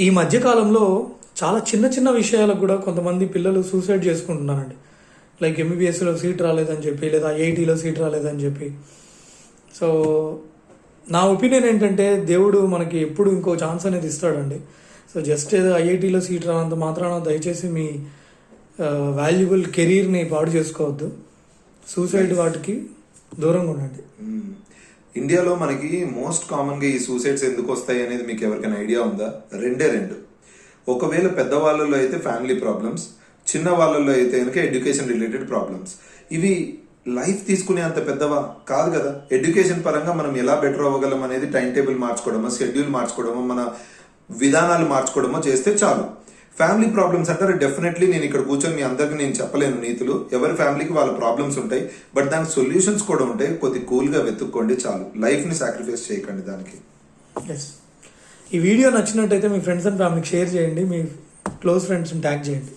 ఈ మధ్యకాలంలో చాలా చిన్న చిన్న విషయాలకు కూడా కొంతమంది పిల్లలు సూసైడ్ చేసుకుంటున్నారండి. లైక్ ఎంబీబీఎస్లో సీట్ రాలేదని చెప్పి లేదా ఐఐటీలో సీట్ రాలేదని చెప్పి. సో నా ఒపీనియన్ ఏంటంటే దేవుడు మనకి ఎప్పుడు ఇంకో ఛాన్స్ అనేది ఇస్తాడండి. సో జస్ట్ ఏదో ఐఐటీలో సీట్ రానంత మాత్రాన దయచేసి మీ వాల్యుబుల్ కెరీర్ని పాడు చేసుకోవద్దు. సూసైడ్ వాటికి దూరంగా ఉండండి. Hmm. ఇండియాలో మనకి మోస్ట్ కామన్గా ఈ సూసైడ్స్ ఎందుకు వస్తాయి అనేది మీకు ఎవరికైనా ఐడియా ఉందా? రెండే రెండు. ఒకవేళ పెద్దవాళ్ళలో అయితే ఫ్యామిలీ ప్రాబ్లమ్స్ చిన్న వాళ్ళలో అయితే కనుక ఎడ్యుకేషన్ రిలేటెడ్ ప్రాబ్లమ్స్. ఇవి లైఫ్ తీసుకునే అంత పెద్దవా? కాదు కదా. ఎడ్యుకేషన్ పరంగా మనం ఎలా బెటర్ అవ్వగలం అనేది టైం టేబుల్ మార్చుకోవడమో షెడ్యూల్ మార్చుకోవడమో మన విధానాలు మార్చుకోవడమో చేస్తే చాలు. ఫ్యామిలీ ప్రాబ్లమ్స్ అంటారు డెఫినెట్లీ నేను ఇక్కడ కూర్చొని మీ అందరికి నేను చెప్పలేను నీతులు. ఎవరి ఫ్యామిలీకి వాళ్ళ ప్రాబ్లమ్స్ ఉంటాయి బట్ దానికి సొల్యూషన్స్ కూడా ఉంటాయి. కొద్ది కూల్గా వెతుక్కోండి చాలు. లైఫ్ని సాక్రిఫైస్ చేయకండి దానికి. ఎస్ ఈ వీడియో నచ్చినట్టయితే మీ ఫ్రెండ్స్ అండ్ ఫ్యామిలీకి షేర్ చేయండి. మీ క్లోజ్ ఫ్రెండ్స్ని ట్యాగ్ చేయండి.